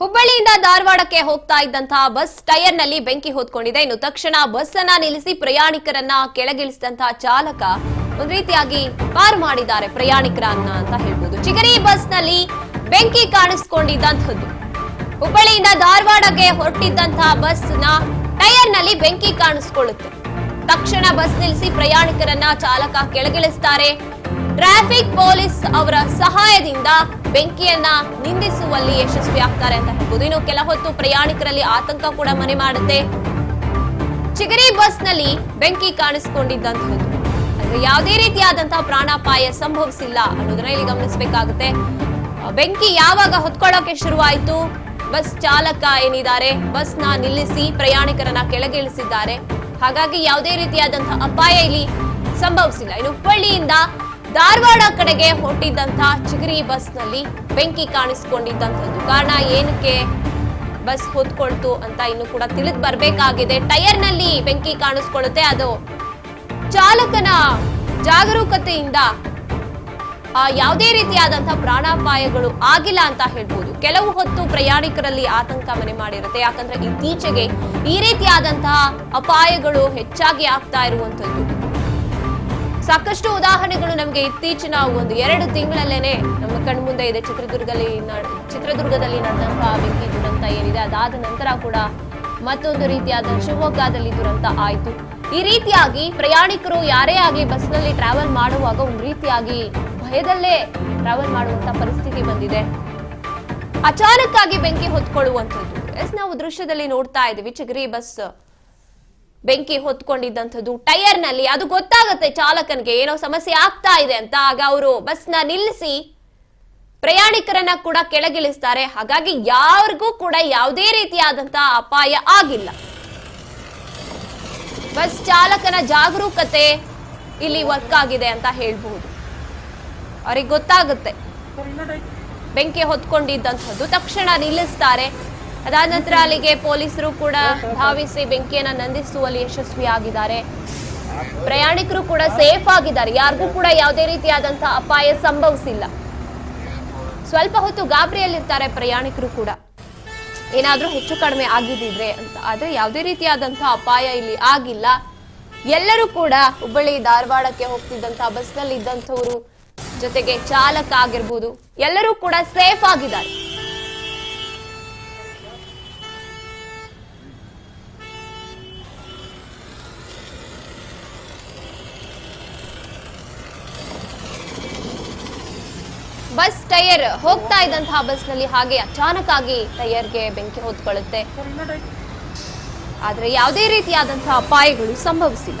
ಹುಬ್ಬಳ್ಳಿಯಿಂದ ಧಾರವಾಡಕ್ಕೆ ಹೋಗ್ತಾ ಇದ್ದಂತಹ ಬಸ್ ಟೈರ್ನಲ್ಲಿ ಬೆಂಕಿ ಹೊತ್ಕೊಂಡಿದೆ. ಇನ್ನು ತಕ್ಷಣ ಬಸ್ ಅನ್ನ ನಿಲ್ಲಿಸಿ ಪ್ರಯಾಣಿಕರನ್ನ ಕೆಳಗಿಳಿಸಿದಂತಹ ಚಾಲಕ ಒಂದ್ ರೀತಿಯಾಗಿ ಪಾರು ಮಾಡಿದ್ದಾರೆ ಪ್ರಯಾಣಿಕರನ್ನ ಅಂತ ಹೇಳ್ಬೋದು. ಚಿಗರಿ ಬಸ್ನಲ್ಲಿ ಬೆಂಕಿ ಕಾಣಿಸ್ಕೊಂಡಿದ್ದಂಥದ್ದು. ಹುಬ್ಬಳ್ಳಿಯಿಂದ ಧಾರವಾಡಕ್ಕೆ ಹೊರಟಿದ್ದಂತಹ ಬಸ್ನ ಟೈರ್ ಬೆಂಕಿ ಕಾಣಿಸ್ಕೊಳ್ಳುತ್ತೆ. ತಕ್ಷಣ ಬಸ್ ನಿಲ್ಲಿಸಿ ಪ್ರಯಾಣಿಕರನ್ನ ಚಾಲಕ ಕೆಳಗಿಳಿಸ್ತಾರೆ. ಟ್ರಾಫಿಕ್ ಪೊಲೀಸ್ ಅವರ ಸಹಾಯದಿಂದ ಬೆಂಕಿಯನ್ನ ನಿಂದಿಸುವಲ್ಲಿ ಯಶಸ್ವಿ ಆಗ್ತಾರೆ ಅಂತ ಹೇಳ್ಬೋದು. ಇನ್ನು ಕೆಲ ಹೊತ್ತು ಪ್ರಯಾಣಿಕರಲ್ಲಿ ಆತಂಕ ಕೂಡ ಮನೆ ಮಾಡುತ್ತೆ. ಚಿಗರಿ ಬಸ್ನಲ್ಲಿ ಬೆಂಕಿ ಕಾಣಿಸಿಕೊಂಡಿದ್ದಂತಹದ್ದು. ಅಂದ್ರೆ ಯಾವುದೇ ರೀತಿಯಾದಂತಹ ಪ್ರಾಣಾಪಾಯ ಸಂಭವಿಸಿಲ್ಲ ಅನ್ನೋದನ್ನ ಇಲ್ಲಿ ಗಮನಿಸಬೇಕಾಗುತ್ತೆ. ಬೆಂಕಿ ಯಾವಾಗ ಹೊತ್ಕೊಳ್ಳೋಕೆ ಶುರುವಾಯಿತು? ಬಸ್ ಚಾಲಕ ಏನಿದ್ದಾರೆ? ಬಸ್ನ ನಿಲ್ಲಿಸಿ ಪ್ರಯಾಣಿಕರನ್ನ ಕೆಳಗಿಳಿಸಿದ್ದಾರೆ. ಹಾಗಾಗಿ ಯಾವುದೇ ರೀತಿಯಾದಂತಹ ಅಪಾಯ ಇಲ್ಲಿ ಸಂಭವಿಸಿಲ್ಲ. ಇನ್ನು ಹುಬ್ಬಳ್ಳಿಯಿಂದ ಧಾರವಾಡ ಕಡೆಗೆ ಹೊರಟಿದ್ದಂತಹ ಚಿಗರಿ ಬಸ್ನಲ್ಲಿ ಬೆಂಕಿ ಕಾಣಿಸಿಕೊಂಡಿದ್ದಂಥದ್ದು. ಕಾರಣ ಏನಕ್ಕೆ ಬಸ್ ಹೊತ್ಕೊಳ್ತು ಅಂತ ಇನ್ನು ಕೂಡ ತಿಳಿದು ಬರಬೇಕಾಗಿದೆ. ಟೈರ್ನಲ್ಲಿ ಬೆಂಕಿ ಕಾಣಿಸ್ಕೊಳ್ಳುತ್ತೆ. ಅದು ಚಾಲಕನ ಜಾಗರೂಕತೆಯಿಂದ ಯಾವುದೇ ರೀತಿಯಾದಂತಹ ಪ್ರಾಣಾಪಾಯಗಳು ಆಗಿಲ್ಲ ಅಂತ ಹೇಳ್ಬೋದು. ಕೆಲವು ಹೊತ್ತು ಪ್ರಯಾಣಿಕರಲ್ಲಿ ಆತಂಕ ಮನೆ ಮಾಡಿರುತ್ತೆ. ಯಾಕಂದ್ರೆ ಇತ್ತೀಚೆಗೆ ಈ ರೀತಿಯಾದಂತಹ ಅಪಾಯಗಳು ಹೆಚ್ಚಾಗಿ ಆಗ್ತಾ ಇರುವಂತದ್ದು ಸಾಕಷ್ಟು ಉದಾಹರಣೆಗಳು ನಮಗೆ ಇತ್ತೀಚಿನ ಒಂದು ಎರಡು ತಿಂಗಳಲ್ಲೇನೆ ನಮ್ಮ ಕಣ್ಮುಂದೆ ಇದೆ. ಚಿತ್ರದುರ್ಗದಲ್ಲಿ ಚಿತ್ರದುರ್ಗದಲ್ಲಿ ನಡೆದಂತಹ ಬೆಂಕಿ ದುರಂತ ಏನಿದೆ, ಅದಾದ ನಂತರ ಕೂಡ ಮತ್ತೊಂದು ರೀತಿಯಾದ ಶಿವಮೊಗ್ಗದಲ್ಲಿ ದುರಂತ ಆಯಿತು. ಈ ರೀತಿಯಾಗಿ ಪ್ರಯಾಣಿಕರು ಯಾರೇ ಆಗಲಿ ಬಸ್ನಲ್ಲಿ ಟ್ರಾವೆಲ್ ಮಾಡುವಾಗ ಒಂದು ರೀತಿಯಾಗಿ ಭಯದಲ್ಲೇ ಟ್ರಾವೆಲ್ ಮಾಡುವಂತ ಪರಿಸ್ಥಿತಿ ಬಂದಿದೆ. ಅಚಾನಕ್ ಆಗಿ ಬೆಂಕಿ ಹೊತ್ಕೊಳ್ಳುವಂಥದ್ದು. ಎಸ್, ನಾವು ದೃಶ್ಯದಲ್ಲಿ ನೋಡ್ತಾ ಇದ್ದೀವಿ. ಚಿಗರಿ ಬಸ್ ಬೆಂಕಿ ಹೊತ್ಕೊಂಡಿದ್ದಂಥದ್ದು ಟೈರ್ನಲ್ಲಿ ಅದು ಗೊತ್ತಾಗುತ್ತೆ ಚಾಲಕನಿಗೆ ಏನೋ ಸಮಸ್ಯೆ ಆಗ್ತಾ ಇದೆ ಅಂತ. ಆಗ ಅವರು ಬಸ್ನ ನಿಲ್ಲಿಸಿ ಪ್ರಯಾಣಿಕರನ್ನ ಕೂಡ ಕೆಳಗಿಳಿಸ್ತಾರೆ. ಹಾಗಾಗಿ ಯಾರಿಗೂ ಕೂಡ ಯಾವುದೇ ರೀತಿಯಾದಂತಹ ಅಪಾಯ ಆಗಿಲ್ಲ. ಬಸ್ ಚಾಲಕನ ಜಾಗರೂಕತೆ ಇಲ್ಲಿ ವರ್ಕ್ ಆಗಿದೆ ಅಂತ ಹೇಳ್ಬಹುದು. ಅವ್ರಿಗೆ ಗೊತ್ತಾಗುತ್ತೆ. ಬೆಂಕಿ ಹೊತ್ಕೊಂಡಿದ್ದಂಥದ್ದು ತಕ್ಷಣ ನಿಲ್ಲಿಸ್ತಾರೆ. ಅದಾದ ನಂತರ ಅಲ್ಲಿಗೆ ಪೊಲೀಸರು ಕೂಡ ಧಾವಿಸಿ ಬೆಂಕಿಯನ್ನ ನಂದಿಸುವಲ್ಲಿ ಯಶಸ್ವಿಯಾಗಿದ್ದಾರೆ. ಪ್ರಯಾಣಿಕರು ಕೂಡ ಸೇಫ್ ಆಗಿದ್ದಾರೆ. ಯಾರಿಗೂ ಕೂಡ ಯಾವುದೇ ರೀತಿಯಾದಂತಹ ಅಪಾಯ ಸಂಭವಿಸಿಲ್ಲ. ಸ್ವಲ್ಪ ಹೊತ್ತು ಗಾಬರಿಯಲ್ಲಿರ್ತಾರೆ ಪ್ರಯಾಣಿಕರು ಕೂಡ. ಏನಾದ್ರೂ ಹೆಚ್ಚು ಕಡಿಮೆ ಆಗಿದ್ದಿದ್ರೆ ಅಂತ. ಆದ್ರೆ ಯಾವುದೇ ರೀತಿಯಾದಂತಹ ಅಪಾಯ ಇಲ್ಲಿ ಆಗಿಲ್ಲ. ಎಲ್ಲರೂ ಕೂಡ ಹುಬ್ಬಳ್ಳಿ, ಧಾರವಾಡಕ್ಕೆ ಹೋಗ್ತಿದ್ದಂತಹ ಬಸ್ನಲ್ಲಿ ಇದ್ದಂಥವ್ರು ಜೊತೆಗೆ ಚಾಲಕ ಆಗಿರ್ಬೋದು, ಎಲ್ಲರೂ ಕೂಡ ಸೇಫ್ ಆಗಿದ್ದಾರೆ. ಬಸ್ ಟೈರ್ ಹೋಗ್ತಾ ಇದ್ದಂತಹ ಬಸ್ನಲ್ಲಿ ಹಾಗೆ ಅಚಾನಕ್ ಆಗಿ ಟೈರ್ಗೆ ಬೆಂಕಿ ಹೊತ್ಕೊಳ್ಳುತ್ತೆ ಆದ್ರೆ ಯಾವುದೇ ರೀತಿಯಾದಂತಹ ಅಪಾಯಗಳು ಸಂಭವಿಸಿಲ್ಲ.